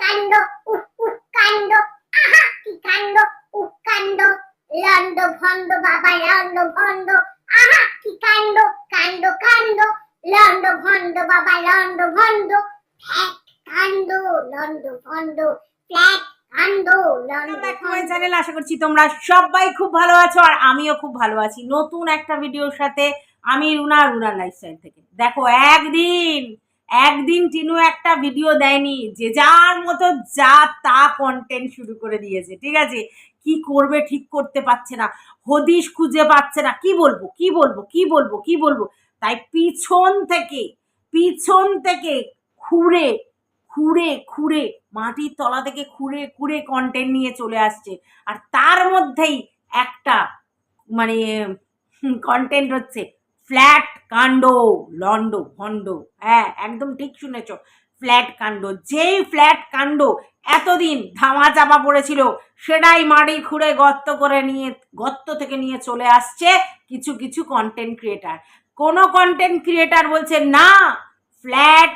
কাণ্ড উহ উহ কাণ্ড আহা কি কাণ্ড উহ কাণ্ড লন্ড ভন্ড বাবা লন্ড ভন্ড আহা কি কাণ্ড কাণ্ড কাণ্ড লন্ড ভন্ড বাবা লন্ড ভন্ড ফ্ল্যাট কাণ্ড লন্ড ভন্ড ফ্ল্যাট চ্যানেল আশা করছি তোমরা সবাই খুব ভালো আছো আর আমিও খুব ভালো আছি। নতুন একটা ভিডিওর সাথে আমি রুনা রুনার লাইফস্টাইল থেকে। দেখো একদিন একদিন টিনু একটা ভিডিও দেয়নি, যে যার মতো যা তা কন্টেন্ট শুরু করে দিয়েছে, ঠিক আছে? কি করবে ঠিক করতে পারছে না, হদিশ খুঁজে পাচ্ছে না, কি বলব কি বলব কি বলব কি বলব? তাই পিছন থেকে পিছন থেকে খুঁড়ে খুঁড়ে খুঁড়ে, মাটির তলা থেকে খুঁড়ে খুঁড়ে কন্টেন্ট নিয়ে চলে আসছে। আর তার মধ্যেই একটা মানে কন্টেন্ট হচ্ছে ফ্ল্যাট কাণ্ড লন্ড ভণ্ড। হ্যাঁ একদম ঠিক শুনেছ। ফ্ল্যাট কাণ্ড। যেই ফ্ল্যাট কাণ্ড এতদিন ধামা চাপা পড়েছিল, সেটাই মাটি খুঁড়ে গর্ত করে নিয়ে, গর্ত থেকে নিয়ে চলে আসছে কিছু কিছু কন্টেন্ট ক্রিয়েটার কোনো কন্টেন্ট ক্রিয়েটার বলছে, না, ফ্ল্যাট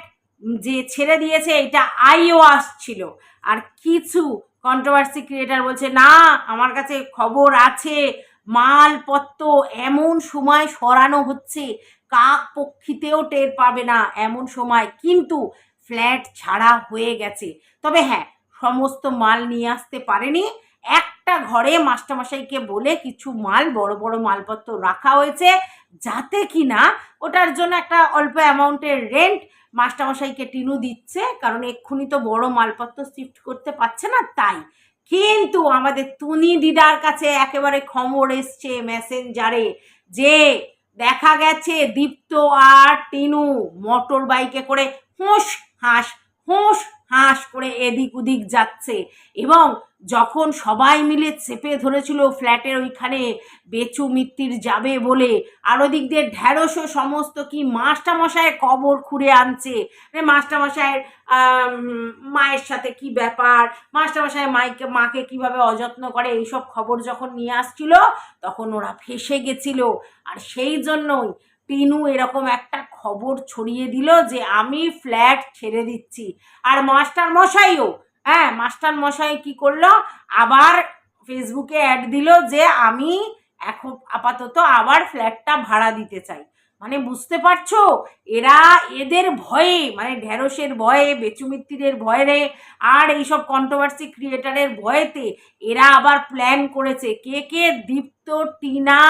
যে ছেড়ে দিয়েছে, এটা আইও আসছিল। আর কিছু কন্ট্রোভার্সি ক্রিয়েটার বলছে, না, আমার কাছে খবর আছে মালপত্র এমন সময় সরানো হচ্ছে, কাক পক্ষীতেও টের পাবে না এমন সময়। কিন্তু ফ্ল্যাট ছাড়া হয়ে গেছে। তবে হ্যাঁ সমস্ত মাল নিয়ে আসতে পারেনি। একটা ঘরে মাস্টারমশাইকে বলে কিছু মাল, বড় বড় মালপত্র রাখা হয়েছে যাতে কি না ওটার জন্য একটা অল্প অ্যামাউন্টের রেন্ট মাস্টারমশাইকে টিনু দিচ্ছে। কারণ এক্ষুনি তো বড় মালপত্র শিফট করতে পারছে না, তাই কিন্তু আমাদের তুনি দিদার কাছে একেবারে খবর এসছে মেসেঞ্জারে যে দেখা গেছে দীপ্ত আর টিনু মোটর বাইকে করে হোঁস হাঁস হোঁস হাঁস করে এদিক ওদিক যাচ্ছে। এবং যখন সবাই মিলে চেপে ধরেছিল ফ্ল্যাটের ওইখানে, বেচু মিত্তির যাবে বলে, আর ওদিক দিয়ে ঢ্যাঁড়সও সমস্ত কি মাস্টারমশায়ের কবর খুঁড়ে আনছে। মানে মাস্টারমশায়ের মায়ের সাথে কি ব্যাপার, মাস্টারমশাই মাইকে, মাকে কীভাবে অযত্ন করে, এইসব খবর যখন নিয়ে আসছিল, তখন ওরা ফেসে গেছিল। আর সেই জন্যই টিনু এরকম একটা খবর ছড়িয়ে দিল যে, আমি ফ্ল্যাট ছেড়ে দিচ্ছি। আর মাস্টার মশাইও হ্যাঁ মাস্টার মশাই কি করল? আবার ফেসবুকে অ্যাড দিল যে, আমি এখন আপাতত আবার ফ্ল্যাটটা ভাড়া দিতে চাই। মানে বুঝতে পারছ? এরা এদের ভয়ে মানে ঢেঁড়সের ভয়ে বেচুমিত্তিরের ভয়ে আর এইসব কন্ট্রোভার্সি ক্রিয়েটারের ভয়েতে এরা আবার প্ল্যান করেছে। কে কে দীপ্ত, টিনা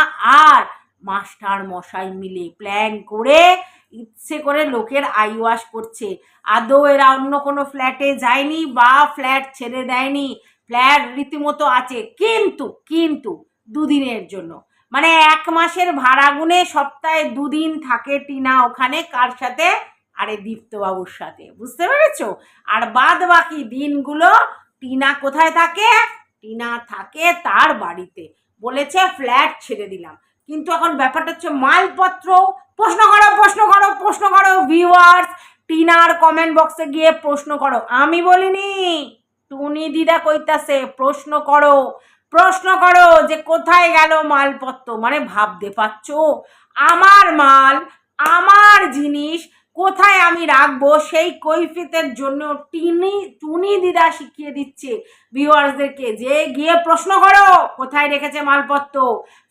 আর মাস্টার মশাই মিলে প্ল্যান করে ইচ্ছে করে লোকের আই ওয়াশ করছে। আদৌ এরা অন্য কোনো ফ্ল্যাটে যায়নি বা ফ্ল্যাট ছেড়ে দেয়নি? ফ্ল্যাট রীতিমতো আছে, কিন্তু কিন্তু দুদিনের জন্য। মানে এক মাসের ভাড়া গুনে সপ্তাহে দুদিন থাকে টিনা ওখানে, কার সাথে? আরে দীপ্তবাবুর সাথে, বুঝতে পেরেছ? আর বাদ বাকি দিনগুলো টিনা কোথায় থাকে? টিনা থাকে তার বাড়িতে। বলেছে ফ্ল্যাট ছেড়ে দিলাম। কিন্তু এখন ব্যাপারটা হচ্ছে মালপত্র। প্রশ্ন করো প্রশ্ন করো প্রশ্ন করো ভিউয়ার্স টিনার কমেন্ট বক্সে গিয়ে প্রশ্ন করো। আমি বলিনি, টুনি দিদা কইতাছে, প্রশ্ন করো প্রশ্ন করো যে কোথায় গেল মালপত্র? মানে ভাবতে পারছ? আমার মাল, আমার জিনিস কোথায় আমি রাখব? সেই কৈফিতের জন্য টিনি, টুনি দিদা শিখিয়ে দিচ্ছে ভিউয়ার্সদেরকে যে গিয়ে প্রশ্ন করো, কোথায় রেখেছে মালপত্র?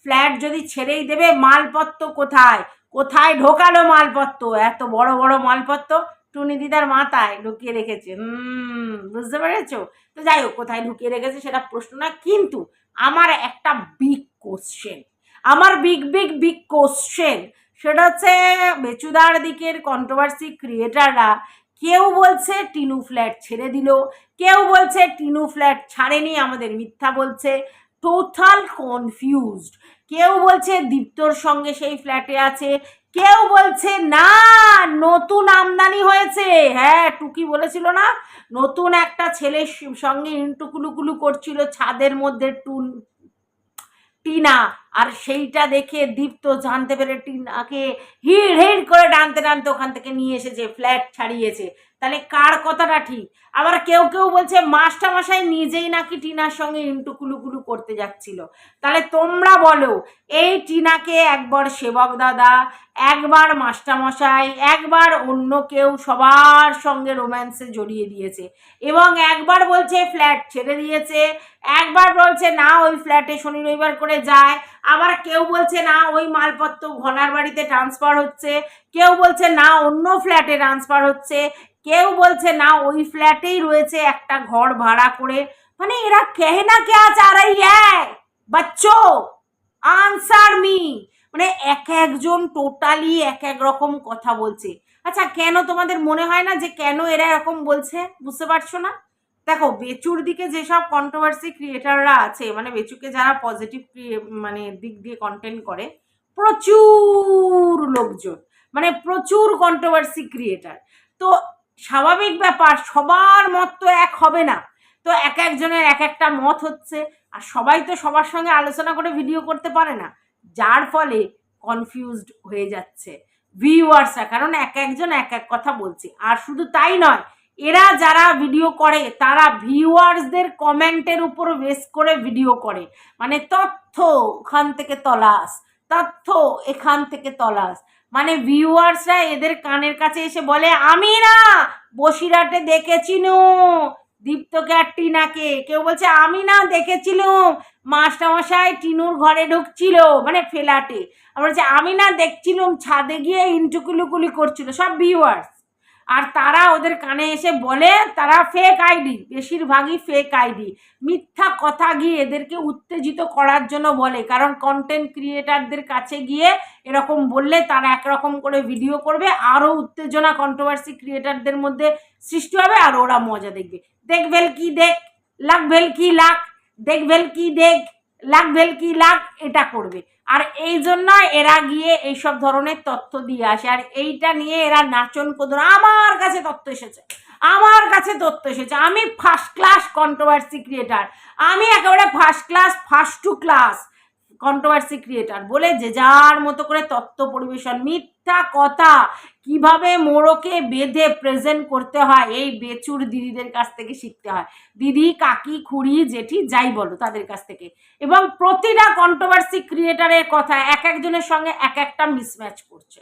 ফ্ল্যাট যদি ছেড়েই দেবে, মালপত্র কোথায়? কোথায় ঢোকালো মালপত্র? এত বড় বড় মালপত্র টুনি দিদার মাথায় ঢুকিয়ে রেখেছে। বুঝতে পেরেছ? তো যাই হোক, কোথায় ঢুকিয়ে রেখেছে সেটা প্রশ্ন না, কিন্তু আমার একটা বিগ কোশ্চেন আমার বিগ বিগ বিগ কোশ্চেন সেটা হচ্ছে বেচুদার দিকের কন্ট্রোভার্সি ক্রিয়েটাররা কেউ বলছে টিনু ফ্ল্যাট ছেড়ে দিল, কেউ বলছে টিনু ফ্ল্যাট ছাড়েনি, আমাদের মিথ্যা বলছে। টোটাল কনফিউজড কেউ বলছে দীপ্তর সঙ্গে সেই ফ্ল্যাটে আছে, কেউ বলছে, না, নতুন আমদানি হয়েছে। হ্যাঁ টুকি বলেছিল না, নতুন একটা ছেলের সঙ্গে ইন্টুকুলুকুলু করছিল ছাদের মধ্যে টুন, টিনা। আর সেইটা দেখে দীপ্ত জানতে পেরে টিনাকে হিড় হিড় করে টানতে টানতে ওখান থেকে নিয়ে এসেছে ফ্ল্যাট ছাড়িয়েছে। তাহলে কার কথাটা ঠিক? আবার কেউ কেউ বলছে, মাস্টারমশাই নিজেই নাকি টিনার সঙ্গে ইন্টু কুলুকুলু করতে যাচ্ছিল। তাহলে তোমরা বলো, এই টিনাকে একবার সেবক দাদা, একবার মাস্টারমশাই, একবার অন্য কেউ সবার সঙ্গে রোম্যান্সে জড়িয়ে দিয়েছে এবং একবার বলছে ফ্ল্যাট ছেড়ে দিয়েছে, একবার বলছে না, ওই ফ্ল্যাটে শনি রবিবার করে যায়। আবার কেউ বলছে, না, ওই মালপত্র ঘনার বাড়িতে ট্রান্সফার হচ্ছে। কেউ বলছে, না, অন্য ফ্ল্যাটে ট্রান্সফার হচ্ছে। কেউ বলছে, না, ওই ফ্ল্যাটেই রয়েছে একটা ঘর ভাড়া করে। মানে এরা কেহনা কে চা রাই হ্যায় বাচ্চো আনসার মি মানে এক একজন টোটালি এক এক রকম কথা বলছে। আচ্ছা কেন তোমাদের মনে হয় না যে কেন এরা এরকম বলছে? বুঝতে পারছ না? দেখো বেচুর দিকে যেসব কন্ট্রোভার্সি ক্রিয়েটাররা আছে মানে বেচুকে যারা পজিটিভ মানে দিক দিয়ে কন্টেন্ট করে, প্রচুর লোকজন মানে প্রচুর কন্ট্রোভার্সি ক্রিয়েটার তো স্বাভাবিক ব্যাপার, সবার মত তো এক হবে না। তো এক একজনের এক একটা মত হচ্ছে, আর সবাই তো সবার সঙ্গে আলোচনা করে ভিডিও করতে পারে না। যার ফলে কনফিউজড হয়ে যাচ্ছে। ভিউয়ার্সরা কারণ এক একজন এক এক কথা বলছে। আর শুধু তাই নয় এরা যারা ভিডিও করে, তারা ভিউয়ার্সদের কমেন্টের উপর বেস করে ভিডিও করে। মানে তথ্য ওখান থেকে তলাস তথ্য এখান থেকে তলাস মানে ভিউয়ার্সরা এদের কানের কাছে এসে বলে, আমি না, বসিরহাটে দেখেছিনু দীপ্তকে আর টিনাকে কেউ বলছে, আমি না, দেখেছিলুম, মাস্টারমশাই টিনুর ঘরে ঢুকছিল। মানে ফেলাটে। আবার বলছে, আমি না, দেখছিলুম, ছাদে গিয়ে ইন্টুকুলুকুলি করছিল। সব ভিউয়ার্স আর তারা ওদের কানে এসে বলে, তারা ফেক আইডি বেশিরভাগই ফেক আইডি মিথ্যা কথা গিয়ে এদেরকে উত্তেজিত করার জন্য বলে, কারণ কন্টেন্ট ক্রিয়েটারদের কাছে গিয়ে এরকম বললে তারা একরকম করে ভিডিও করবে, আরও উত্তেজনা কন্ট্রোভার্সি ক্রিয়েটারদের মধ্যে সৃষ্টি হবে আর ওরা মজা দেখবে। দেখবেল কি দেখ লাগবেল কি লাখ দেখবেল কি দেখ। লাগবেল কি লাখ এটা করবে। আর এই জন্য এরা গিয়ে এইসব ধরনের তথ্য দিয়ে আসে। আর এইটা নিয়ে এরা নাচন কোদন আমার কাছে তথ্য এসেছে। আমার কাছে তথ্য এসেছে। আমি ফার্স্ট ক্লাস কন্ট্রোভার্সি ক্রিয়েটার আমি একেবারে first class first two class controversy creator বলে যে যার মতো করে তত্ত্ব পরিবেশন, মিথ্যা কথা কীভাবে মোড়কে বেঁধে প্রেজেন্ট করতে হয়, এই বেচুর দিদিদের কাছ থেকে শিখতে হয়। দিদি, কাকি, খুড়ি, জেঠি, যাই বলো তাদের কাছ থেকে। এবং প্রতিটা কন্ট্রোভার্সি ক্রিয়েটারের কথা এক একজনের সঙ্গে এক একটা মিসম্যাচ করছে।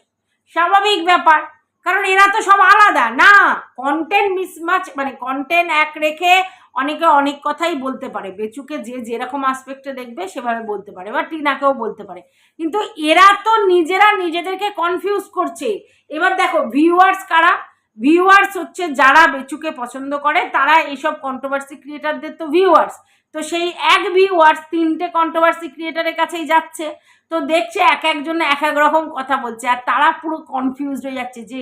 স্বাভাবিক ব্যাপার। কারণ এরা তো সব আলাদা। না কন্টেন্ট মিসম্যাচ মানে কন্টেন্ট এক রেখে অনেকে অনেক কথাই বলতে পারে। বেচুকে যে যেরকম আসপেক্টে দেখবে, সেভাবে বলতে পারে বা টিনাকেও বলতে পারে। কিন্তু এরা তো নিজেরা নিজেদেরকে কনফিউজ করছে। এবার দেখো ভিউয়ার্স কারা? ভিউয়ার্স হচ্ছে যারা বেচুকে পছন্দ করে, তারা এইসব কন্ট্রোভার্সি ক্রিয়েটারদের তো ভিউয়ার্স তো সেই এক ভিউয়ার্স তিনটে কন্ট্রোভার্সি ক্রিয়েটারের কাছেই যাচ্ছে। তো দেখছে এক একজন এক এক রকম কথা বলছে, আর তারা পুরো কনফিউজড হয়ে যাচ্ছে যে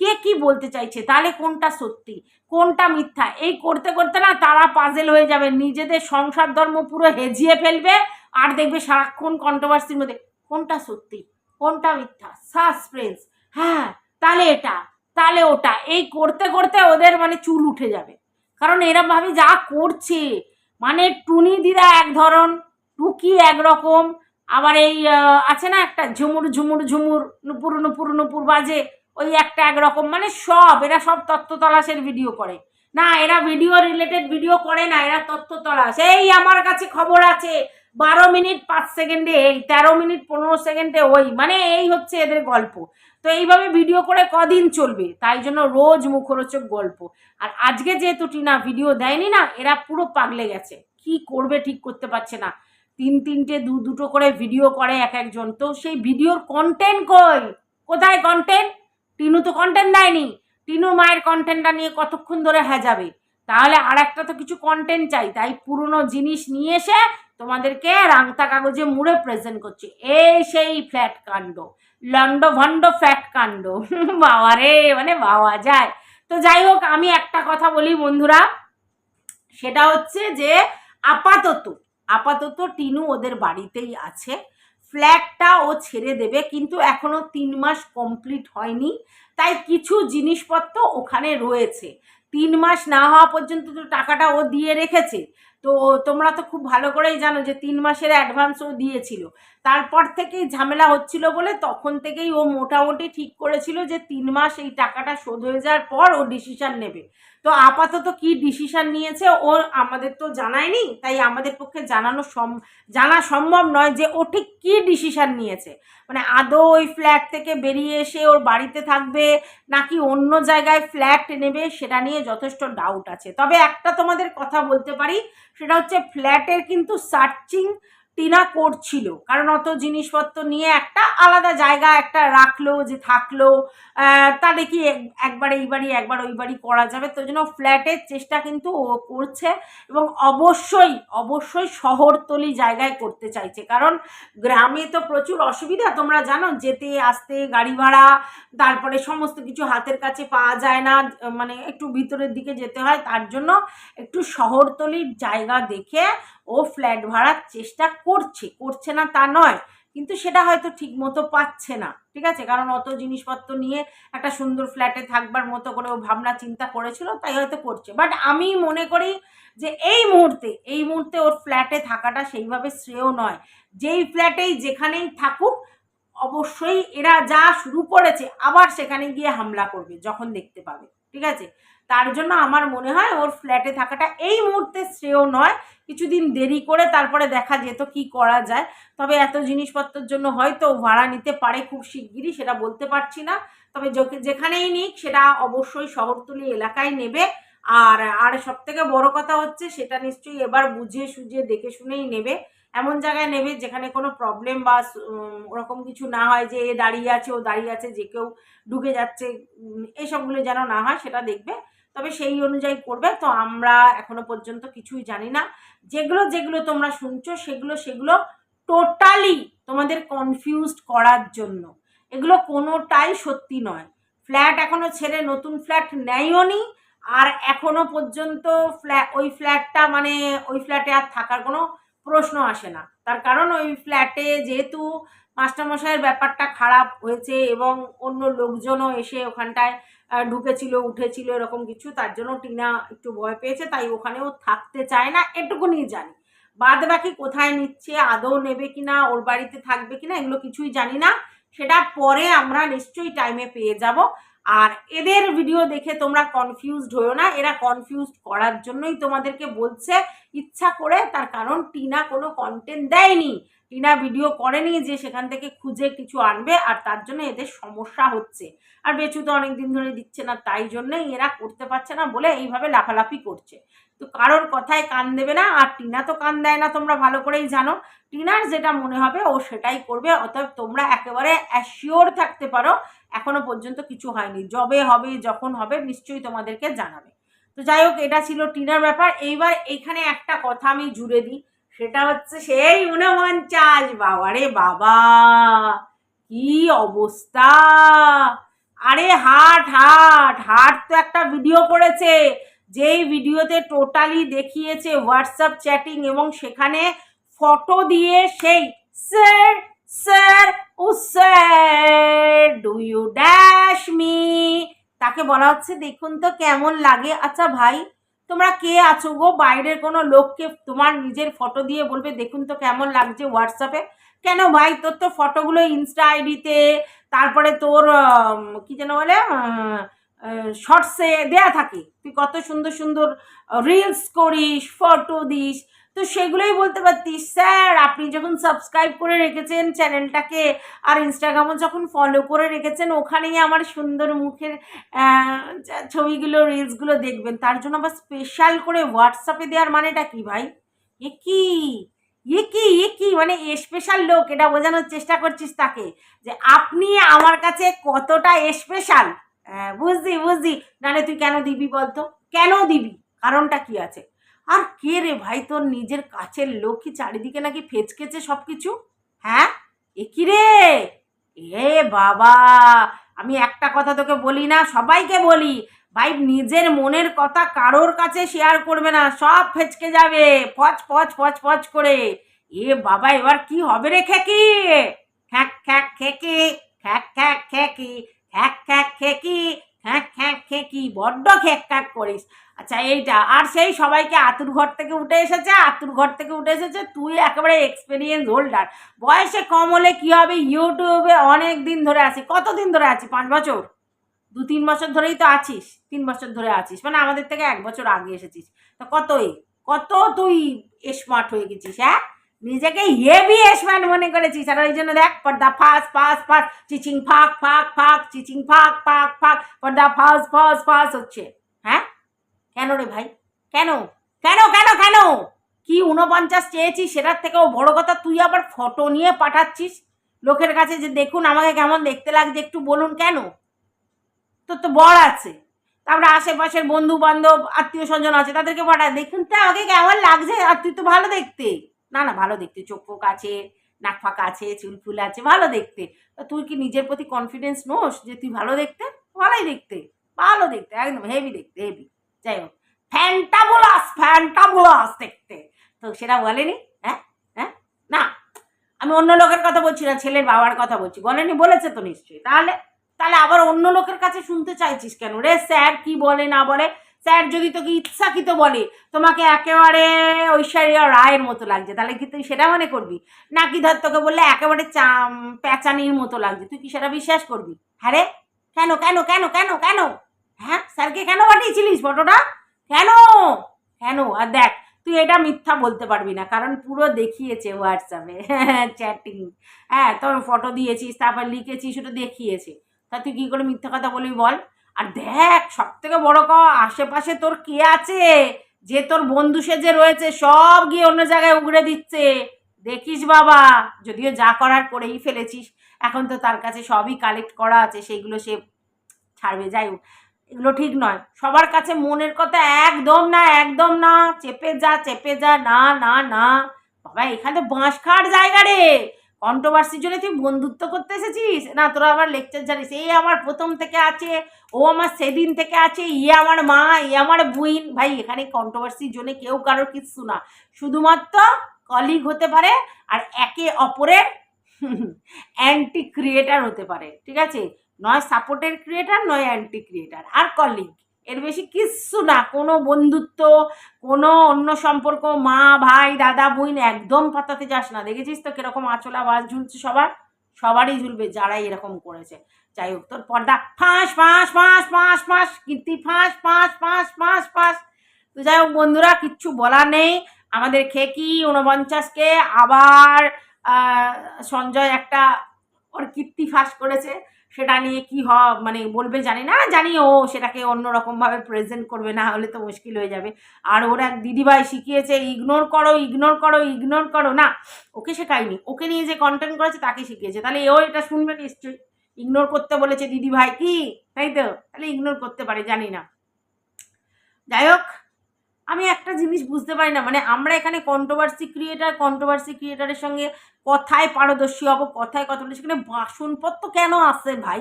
কে কি বলতে চাইছে? তাহলে কোনটা সত্যি? কোনটা মিথ্যা? এই করতে করতে না তারা পাজেল হয়ে যাবে। নিজেদের সংসার ধর্ম পুরো হেজিয়ে ফেলবে আর দেখবে সারাক্ষণ কন্ট্রোভার্সির মধ্যে। কোনটা সত্যি? কোনটা মিথ্যা? সাসপেন্স হ্যাঁ তাহলে এটা। তাহলে ওটা। এই করতে করতে ওদের মানে চুল উঠে যাবে। কারণ এরা ভাবে যা করছে। মানে টুনি দিদা এক ধরন টুকি একরকম আবার এই আছে না একটা ঝুমুর ঝুমুর ঝুমুর, নুপুর নুপুর নুপুর বাজে। ওই একটা একরকম মানে সব, এরা সব তত্ত্ব তলাশের ভিডিও করে। না, এরা ভিডিও রিলেটেড ভিডিও করে না, এরা তথ্য তলাশ। এই আমার কাছে খবর আছে, বারো মিনিট পাঁচ সেকেন্ডে এই, তেরো মিনিট পনেরো সেকেন্ডে ওই মানে এই হচ্ছে এদের গল্প। তো এইভাবে ভিডিও করে কদিন চলবে, তাই জন্য রোজ মুখরোচক গল্প। আর আজকে যেহেতু টিনা ভিডিও দেয়নি না, এরা পুরো পাগলে গেছে। কি করবে ঠিক করতে পারছে না। তিন তিনটে দু দুটো করে ভিডিও করে এক একজন। তো সেই ভিডিওর কন্টেন্ট কই? কোথায় কন্টেন্ট টিনু তো কন্টেন্ট দেয়নি। টিনু মায়ের কন্টেন্টটা নিয়ে কতক্ষণ ধরে হ্যাজাবে? তাহলে আর একটা তো কিছু কন্টেন্ট চাই, তাই পুরনো জিনিস নিয়ে এসে তোমাদেরকে রাংতা কাগজে মুড়ে প্রেজেন্ট করছে। এই সেই ফ্ল্যাট কাণ্ড, লন্ড ভন্ড ফ্ল্যাট কাণ্ড। বাবা রে মানে বাবা যায়। তো যাই হোক, আমি একটা কথা বলি বন্ধুরা, সেটা হচ্ছে যে আপাতত আপাতত টিনু ওদের বাড়িতেই আছে। ফ্ল্যাটটা ও ছেড়ে দেবে, কিন্তু এখনও তিন মাস কমপ্লিট হয়নি। তাই কিছু জিনিসপত্র ওখানে রয়েছে। তিন মাস না হওয়া পর্যন্ত তো টাকাটা ও দিয়ে রেখেছে। তো তোমরা তো খুব ভালো করেই জানো যে তিন মাসের অ্যাডভান্স ও দিয়েছিল। তারপর থেকেই ঝামেলা হচ্ছিল বলে তখন থেকেই ও মোটামুটি ঠিক করেছিল যে তিন মাস এই টাকাটা শোধ হয়ে যাওয়ার পর ও ডিসিশান নেবে। তো আপাতত কি ডিসিশান নিয়েছে ও আমাদের তো জানায়নি, তাই আমাদের পক্ষে জানানো সম, জানা সম্ভব নয় যে ও ঠিক কী ডিসিশান নিয়েছে। মানে আদৌ ওই ফ্ল্যাট থেকে বেরিয়ে এসে ওর বাড়িতে থাকবে নাকি অন্য জায়গায় ফ্ল্যাট নেবে সেটা নিয়ে যথেষ্ট ডাউট আছে। তবে একটা তোমাদের কথা বলতে পারি, সেটা হচ্ছে ফ্ল্যাটের কিন্তু সার্চিং টিনা করছিল। কারণ অত জিনিসপত্র নিয়ে একটা আলাদা জায়গা একটা রাখল যে থাকল। কি এক- একবার এই বাড়ি, একবার ওই বাড়ি করা যাবে। তো জন্য ফ্ল্যাটের চেষ্টা কিন্তু ও করছে এবং অবশ্যই অবশ্যই শহরতলি জায়গায় করতে চাইছে। কারণ গ্রামে তো প্রচুর অসুবিধা। তোমরা জানো, যেতে, আসতে, গাড়ি ভাড়া, তারপরে সমস্ত কিছু হাতের কাছে পাওয়া যায় না। মানে একটু ভিতরের দিকে যেতে হয়। তার জন্য একটু শহরতলির জায়গা দেখে ও ফ্ল্যাট ভাড়ার চেষ্টা করছে করছে না তা নয়, কিন্তু সেটা হয়তো ঠিক মতো পাচ্ছে না, ঠিক আছে? কারণ অত জিনিসপত্র নিয়ে একটা সুন্দর ফ্ল্যাটে থাকবার মতো করে ও ভাবনা চিন্তা করেছিল, তাই হয়তো করছে। বাট আমি মনে করি যে এই মুহূর্তে এই মুহূর্তে ওর ফ্ল্যাটে থাকাটা সেইভাবে শ্রেয় নয়। যেই ফ্ল্যাটেই যেখানেই থাকুক, অবশ্যই এরা যা শুরু করেছে, আবার সেখানে গিয়ে হামলা করবে, যখন দেখতে পাবে, ঠিক আছে? তার জন্য আমার মনে হয় ওর ফ্ল্যাটে থাকাটা এই মুহূর্তে শ্রেয় নয়। কিছুদিন দেরি করে তারপরে দেখা যেত কি করা যায়। তবে এত জিনিসপত্রের জন্য হয়তো ভাড়া নিতে পারে খুব শিগগিরই, সেটা বলতে পারছি না। তবে যেখানেই নিক, সেটা অবশ্যই শহরতলি এলাকায় নেবে। আর আর সব থেকে বড় কথা হচ্ছে, সেটা নিশ্চয়ই এবার বুঝিয়ে সুঝিয়ে দেখে শুনেই নেবে। এমন জায়গায় নেবে যেখানে কোনো প্রবলেম বা ওরকম কিছু না হয় যে এ দাঁড়িয়ে আছে, ও দাঁড়িয়ে আছে, যে কেউ ঢুকে যাচ্ছে এসবগুলো যেন না হয়, সেটা দেখবে। তবে সেই অনুযায়ী করবে। তো আমরা এখনও পর্যন্ত কিছুই জানি না। যেগুলো যেগুলো তোমরা শুনছো, সেগুলো সেগুলো টোটালি তোমাদের কনফিউজড করার জন্য। এগুলো কোনোটাই সত্যি নয়। ফ্ল্যাট এখনও ছেড়ে নতুন ফ্ল্যাট নেয়ও নি। আর এখনও পর্যন্ত ফ্ল্যাট ওই ফ্ল্যাটটা মানে ওই ফ্ল্যাটে আর থাকার কোনো প্রশ্ন আসে না। তার কারণ ওই ফ্ল্যাটে যেহেতু মাস্টারমশাইয়ের ব্যাপারটা খারাপ হয়েছে এবং অন্য লোকজনও এসে ওখানটায় ঢুকেছিল, উঠেছিল, এরকম কিছু, তার জন্য টিনা একটু ভয় পেয়েছে, তাই ওখানেও থাকতে চায় না, এটুকুনি জানি। বাদ বাকি কোথায় নিচ্ছে, আদৌ নেবে কিনা, ওর বাড়িতে থাকবে কিনা, এগুলো কিছুই জানি না। সেটা পরে আমরা নিশ্চয়ই টাইমে পেয়ে যাব। আর এদের ভিডিও দেখে তোমরা কনফিউজড হয়েও না, এরা কনফিউজড করার জন্যই তোমাদেরকে বলছে, ইচ্ছা করে, তার কারণ টিনা কোনো কন্টেন্ট দেয়নি। টিনা ভিডিও করেনি যে সেখান থেকে খুঁজে কিছু আনবে আর তার জন্য এদের সমস্যা হচ্ছে। আর বেচু তো অনেক দিন ধরে দিচ্ছে না, তাই জন্যই এরা করতে পারছে না বলে এইভাবে লাফালাফি করছে। তো কারোর কথায় কান দেবে না, আর টিনা তো কান দেয় না, তোমরা ভালো করেই জানো। টিনার যেটা মনে হবে, ও সেটাই করবে, অতএব তোমরা একেবারে অ্যাসিওর থাকতে পারো, এখনও পর্যন্ত কিছু হয়নি। যবে হবে, যখন হবে, নিশ্চয়ই তোমাদেরকে জানাবে। তো যাই হোক, এটা ছিল টিনার ব্যাপার। এইবার এইখানে একটা কথা আমি জুড়ে দিই। সেটা হচ্ছে সেই উনপঞ্চাশ বাবারে বাবা, কি অবস্থা? আরে হাট হাট হাট তো একটা ভিডিও করেছে, যেই ভিডিওতে টোটালি দেখিয়েছে হোয়াটসঅ্যাপ চ্যাটিং এবং সেখানে ফটো দিয়ে সেই sir sir O sir do you dash me তাকে বলা হচ্ছে, দেখুন তো কেমন লাগে। আচ্ছা ভাই তোমরা কে আছো গো? বাইরের কোনো লোককে তোমার নিজের ফটো দিয়ে বলবে, দেখুন তো কেমন লাগছে হোয়াটসঅ্যাপে কেন ভাই? তোর তো ফটোগুলো ইনস্টা আইডিতে তারপরে তোর কী যেন বলে শর্টসে দেয়া থাকে। তুই কত সুন্দর সুন্দর রিলস করিস ফটো দিস। তো সেগুলোই বলতে পারতিস। স্যার, আপনি যখন সাবস্ক্রাইব করে রেখেছেন চ্যানেলটাকে আর ইনস্টাগ্রামও যখন ফলো করে রেখেছেন, ওখানেই আমার সুন্দর মুখের ছবিগুলো রিলসগুলো দেখবেন। তার জন্য আবার স্পেশাল করে হোয়াটসঅ্যাপে দেওয়ার মানেটা কি ভাই? এ কি? এ কি? এ কি? মানে স্পেশাল লোক, এটা বোঝানোর চেষ্টা করছিস তাকে যে আপনি আমার কাছে কতটা স্পেশাল বুঝলি বুঝলি। নাহলে তুই কেন দিবি বলতো? কেন দিবি? কারণটা কি আছে? আর কে রে ভাই, তোর নিজের কাছের লোক কি চারিদিকে নাকি ফেচকেছে সব কিছু হ্যাঁ? এ কি রে? এ বাবা, আমি একটা কথা তোকে বলি না, সবাইকে বলি। ভাই, নিজের মনের কথা কারোর কাছে শেয়ার করবে না, সব ফেচকে যাবে পচ পচ পচ পচ করে। এ বাবা, এবার কি হবে রে খেকি? খ্যাক খ্যাক, খেকি, খ্যাক খ্যাক, খেকি, খ্যাক খ্যাক, খেকি। হ্যাঁ হ্যাঁ খে কি, বড্ড খেক খ্যাক করিস। আচ্ছা এইটা, আর সেই সবাইকে আতুর ঘর থেকে উঠে এসেছে, আতুর ঘর থেকে উঠে এসেছে, তুই একেবারে এক্সপিরিয়েন্স হোল্ডার বয়সে কম হলে কী হবে? ইউটিউবে অনেক দিন ধরে আছি। কত দিন ধরে আছি? পাঁচ বছর? দু, তিন বছর ধরেই তো আছিস। তিন বছর ধরে আছিস। মানে আমাদের থেকে এক বছর আগে এসেছিস। তো কতই? কত তুই স্মার্ট হয়ে গেছিস হ্যাঁ? নিজেকে হেভি স্মার্ট মনে করেছিস। আর ওই জন্য দেখ, পর্দা ফাঁস ফাঁস ফাঁস, চিচিং, ফাঁক ফাঁক ফাঁক, চিচিং, ফাঁক ফাঁক ফাঁক, পর্দা ফাঁস ফাঁস ফাঁস হচ্ছে। হ্যাঁ? কেন রে ভাই? কেন? কেন কেন কেন? কি উনপঞ্চাশ চেয়েছিস? সেটার থেকেও বড় কথা, তুই আবার ফটো নিয়ে পাঠাচ্ছিস? লোকের কাছে যে দেখুন, আমাকে কেমন দেখতে লাগছে, একটু বলুন কেন? তোর তো বর আছে। তারপরে আশেপাশের বন্ধু বান্ধব আত্মীয় স্বজন আছে, তাদেরকে পাঠায়। দেখুন তো আমাকে কেমন লাগছে, আর তুই তো ভালো দেখতে। না না, ভালো দেখতে। চোখ ফোক আছে, নাক ফাঁকা আছে, চুল ফুল আছে, ভালো দেখতে। তুই কি নিজের প্রতি কনফিডেন্স নোস যে তুই ভালো দেখতে? ভালোই দেখতে, ভালো দেখতে, একদম হেভি দেখতে হেভি যাই হোক ফ্যান্টাবুলাস ফ্যান্টাবুলাস দেখতে। তো সেটা বলেনি হ্যাঁ হ্যাঁ? না, আমি অন্য লোকের কথা বলছি না, ছেলের বাবার কথা বলছি। বলেনি, বলেছে তো নিশ্চয়ই। তাহলে তাহলে আবার অন্য লোকের কাছে শুনতে চাইছিস কেন রে? স্যার কি বলে, না বলে? স্যার, যদি তোকে ইচ্ছাকৃত বলে, তোমাকে একেবারে ঐশ্বর্য রায়ের মতো লাগছে, তাহলে কি তুই সেটা মনে করবি? নাকি ধর তোকে বললে একেবারে চাম, প্যাচানির মতো লাগছে, তুই কি সেটা বিশ্বাস করবি? হ্যাঁ রে? কেন কেন কেন কেন কেন? হ্যাঁ? স্যারকে কেন পাঠিয়েছিলিস ফটোটা? কেন? কেন? আর দেখ, তুই এটা মিথ্যা বলতে পারবি না, কারণ পুরো দেখিয়েছে হোয়াটসঅ্যাপে চ্যাটিং হ্যাঁ তোর ফটো দিয়েছিস, তারপর লিখেছিস, ওটা দেখিয়েছে। তা তুই কী করে মিথ্যা কথা বলবি বল? আর দেখ সব থেকে বড় ক আশেপাশে তোর কে আছে? যে তোর বন্ধু সেজে রয়েছে, সব গিয়ে অন্য জায়গায় উগড়ে দিচ্ছে। দেখিস বাবা, যদিও যা করার করেই ফেলেছিস, এখন তো তার কাছে সবই কালেক্ট করা আছে সেইগুলো সে ছাড়বে, যাই হোক। এগুলো ঠিক নয়। সবার কাছে মনের কথা একদম না একদম না। চেপে যা চেপে যা, না না না। বাবা, এখানে বাঁশ খাওয়ার জায়গা রে। কন্ট্রোভার্সির জন্য তুই বন্ধুত্ব করতে এসেছিস? না, তোরা আবার লেকচার জানিস। এই আমার প্রথম থেকে আছে, ও আমার সেদিন থেকে আছে ইয়ে আমার মা ইয়ে আমার বুইন। ভাই, এখানে কন্ট্রোভার্সির জন্য কেউ কারোর কিচ্ছু না। শুধুমাত্র কলিগ হতে পারে আর একে অপরের অ্যান্টি ক্রিয়েটার হতে পারে, ঠিক আছে? নয় সাপোর্টের ক্রিয়েটার নয় অ্যান্টি ক্রিয়েটার আর কলিগ এর বেশি কিচ্ছু না, কোনো বন্ধুত্ব, কোনো অন্য সম্পর্ক, মা, ভাই, দাদা, বোন, একদম পাতাতে যাস না। দেখেছিস তো কীরকম আঁচলা বাস ঝুলছে সবার? সবারই ঝুলবে, যারাই এরকম করেছে। যাই হোক, তোর পর্দা ফাঁস ফাঁস ফাঁস ফাঁস ফাঁস, কীর্তি ফাঁস ফাঁস ফাঁস ফাঁস ফাঁস। তো যাই হোক বন্ধুরা, কিচ্ছু বলার নেই। আমাদের খেকি ঊনপঞ্চাশকে আবার সঞ্জয় একটা ওর কীর্তি ফাঁস করেছে। সেটা নিয়ে কি হ মানে বলবে জানি না, জানি ও সেটাকে অন্যরকমভাবে প্রেজেন্ট করবে, না হলে তো মুশকিল হয়ে যাবে। আর ওর এক দিদিভাই শিখিয়েছে ইগনোর করো ইগনোর করো ইগনোর করো। না, ওকে শেখায়নি। ওকে নিয়ে যে কন্টেন্ট করেছে তাকে শিখিয়েছে। তাহলে এও এটা শুনবে নিশ্চয়ই। ইগনোর করতে বলেছে দিদিভাই। কি? তাই তো? তাহলে ইগনোর করতে পারে, জানি না। যাই হোক আমি একটা জিনিস বুঝতে পারি না মানে আমরা এখানে কন্ট্রোভার্সি ক্রিয়েটার কন্ট্রোভার্সি ক্রিয়েটারের সঙ্গে কথায় পারদর্শী হব, কথায় কথা বলি সেখানে বাসনপত্র কেন আসে ভাই?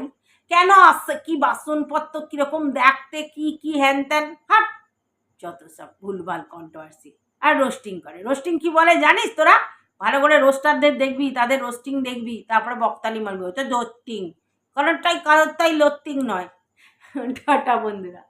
কেন আসছে কি বাসনপত্র কীরকম দেখতে, কি কি হ্যান ত্যান? হাট! যত সব ভুলভাল কন্ট্রোভার্সি আর রোস্টিং করে। রোস্টিং কি বলে জানিস তোরা? ভালো করে রোস্টারদের দেখবি, তাদের রোস্টিং দেখবি, তারপরে বক্তালি মারবি। ওটা রোস্টিং কারণটাই কারোরটাই লোস্টিং নয়। টাটা বন্ধুরা।